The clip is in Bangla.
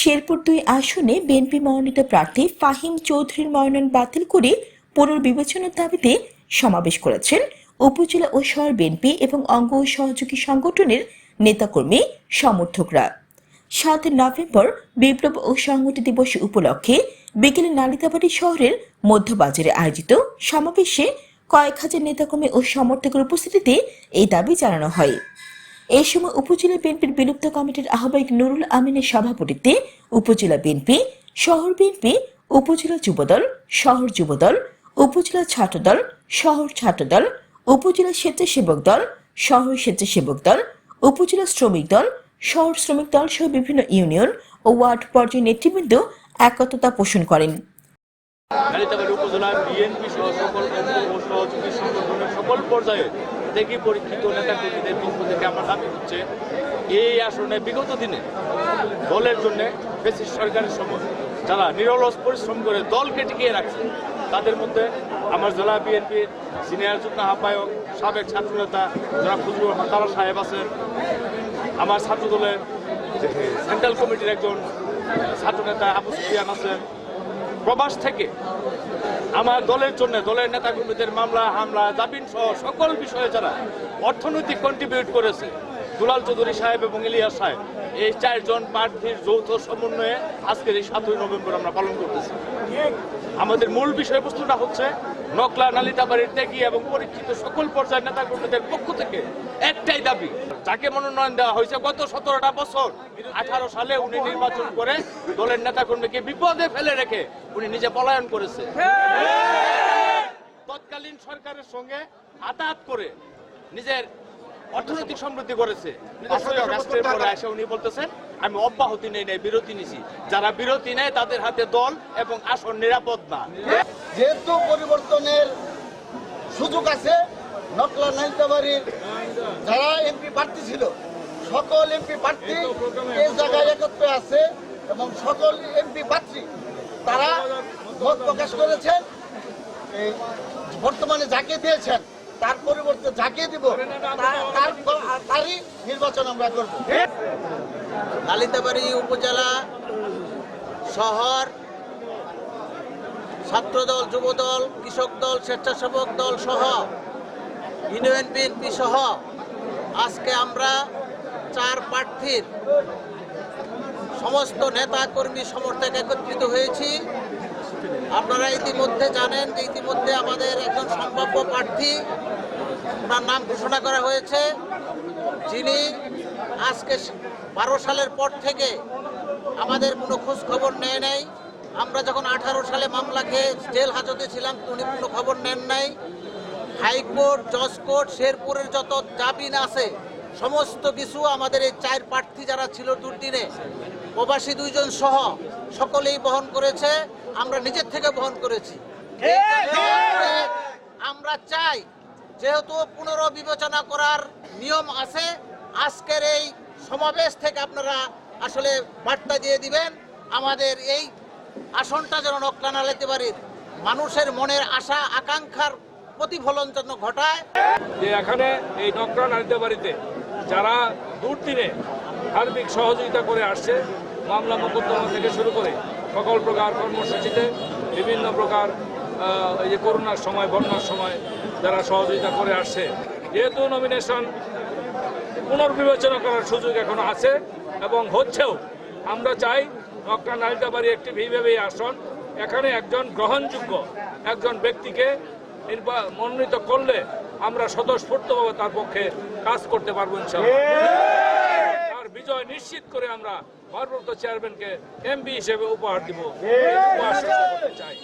শেরপুর দুই আসনে বিএনপি মনোনীত প্রার্থী ফাহিম চৌধুরীর মনোনয়ন বাতিল করে পুনর্বিবেচনার দাবিতে সমাবেশ করেছেন উপজেলা ও শহর বিএনপি এবং অঙ্গ ও সহযোগী সংগঠনের নেতাকর্মী, সমর্থকরা। সাত নভেম্বর বিপ্লব ও সংহতি দিবস উপলক্ষে বিকেলে নালিতাবাড়ি শহরের মধ্যবাজারে আয়োজিত সমাবেশে কয়েক হাজার নেতাকর্মী ও সমর্থকের উপস্থিতিতে এই দাবি জানানো হয়। এই সময় উপজেলা বিএনপির বিলুপ্ত কমিটির আহ্বায়ক নুরুল আমিনের সভাপতিত্বে উপজেলা বিএনপি, শহর বিএনপি, উপজেলা যুবদল, শহর যুবদল, উপজেলা ছাত্রদল, শহর ছাত্রদল, উপজেলা স্বেচ্ছাসেবক দল, শহর স্বেচ্ছাসেবক দল, উপজেলা শ্রমিক দল, শহর শ্রমিক দল সহ বিভিন্ন ইউনিয়ন ও ওয়ার্ড পর্যায়ের নেতৃবৃন্দ একত্রতা পোষণ করেন। সকল পর্যায়ে থেকে পরীক্ষিত নেতাকর্মীদের পক্ষ থেকে আমার দাবি হচ্ছে, এই আসনে বিগত দিনে দলের জন্য বেশি সরকারের সময় যারা নিরলস পরিশ্রম করে দলকে টিকিয়ে রাখছে, তাদের মধ্যে আমার জেলা বিএনপির সিনিয়র যুগ্ম আহ্বায়ক, সাবেক ছাত্রনেতা যারা ফজলুর তারা সাহেব আছেন, আমার ছাত্র দলের সেন্ট্রাল কমিটির একজন ছাত্রনেতা আবু সুফিয়ান আছেন প্রবাস থেকে আমার দলের জন্য, দলের নেতাকর্মীদের মামলা, হামলা, জামিন সহ সকল বিষয়ে যারা অর্থনৈতিক কন্ট্রিবিউট করেছে, দুলাল চৌধুরী সাহেব এবং ইলিয়াস সাহেব, এই চারজন প্রার্থীর যৌথ সমন্বয়ে আজকের এই সাতই নভেম্বর আমরা পালন করতেছি। আমাদের মূল বিষয়বস্তুটা হচ্ছে নকলা, নালিতাবাড়ির ত্যাগী এবং পরীক্ষিত সকল পর্যায়ের নেতাকর্মীদের পক্ষ থেকে একটাই দাবি। যাকে মনোনয়ন দেওয়া হয়েছে গত সতেরোটা বছর আঠারো সালে উনি নির্বাচন করে দলের নেতাকর্মীকে বিপদে ফেলে রেখে উনি নিজে পলায়ন করেছে। তৎকালীন সরকারের সঙ্গে আতাত করে নিজের অর্থনৈতিক সমৃদ্ধি করেছে। পাঁচই পরে এসে উনি বলতেছেন আমি অব্যাহতি নেই নাই বিরতি নিছি। যারা বিরতি নেয় তাদের হাতে দল এবং আসন নিরাপদ না। যেহেতু পরিবর্তনের সুযোগ আছে নকলা নাইতাবাড়ির যারা এমপি প্রার্থী ছিল, সকল এমপি প্রার্থী এই জায়গায় একত্রে আছে এবং সকল এমপি প্রার্থী, তারা মত প্রকাশ করেছেন বর্তমানে যাকে দিয়েছেন, তার পরিবর্তে যাকে দিব তার তারই নির্বাচন আমরা করব। নালিতাবাড়ি উপজেলা, শহর, ছাত্রদল, যুবদল, কৃষক দল, স্বেচ্ছাসেবক দল সহ ইউনিয়ন বিএনপি সহ আজকে আমরা চার প্রার্থীর সমস্ত নেতা কর্মী সমর্থক একত্রিত হয়েছি। আপনারা ইতিমধ্যে জানেন যে ইতিমধ্যে আমাদের একজন সম্ভাব্য প্রার্থী ওনার নাম ঘোষণা করা হয়েছে। যিনি আজকে বারো সালের পর থেকে আমাদের কোনো খবর নেয় নাই। আমরা যখন আঠারো সালে মামলা খেয়ে জেল হাজতে ছিলাম, উনি কোনো খবর নেন নাই। হাইকোর্ট জজ কোর্ট শেরপুরের যত জামিন আছে সমস্ত কিছু আমাদের এই চার প্রার্থী যারা ছিল দুর্দিনে প্রবাসী দুইজন সহ সকলেই বহন করেছে আমরা নিজের থেকে বহন করেছি। আমরা চাই যেহেতু পুনর্বিবেচনা করার নিয়ম আছে আজকের এই সমাবেশ থেকে আপনারা আসলে বার্তা দিয়ে দিবেন আমাদের এই আসনটা যেন নকলানা লেতে পারি মানুষের মনের আশা আকাঙ্ক্ষার প্রতিফলন যেন ঘটায়। যে এখানে এই নকরা নারীদের বাড়িতে যারা দুর্দিনে সার্বিক সহযোগিতা করে আসছে, মামলা মোকদ্দমা থেকে শুরু করে সকল প্রকার কর্মসূচিতে বিভিন্ন প্রকার এই যে করোনার সময়, বন্যার সময় যারা সহযোগিতা করে আসছে, যেহেতু নমিনেশন পুনর্বিবেচনা করার সুযোগ এখনও আছে এবং হচ্ছেও, আমরা চাই নকরা নারীদা বাড়ি একটি ভিভাবে আসন। এখানে একজন গ্রহণযোগ্য একজন ব্যক্তিকে মনোনীত করলে আমরা স্বতঃস্ফূর্তভাবে তার পক্ষে কাজ করতে পারব তার বিজয় নিশ্চিত করে আমরা ভারপ্রাপ্ত চেয়ারম্যানকে এমপি হিসেবে উপহার দিব। চাই।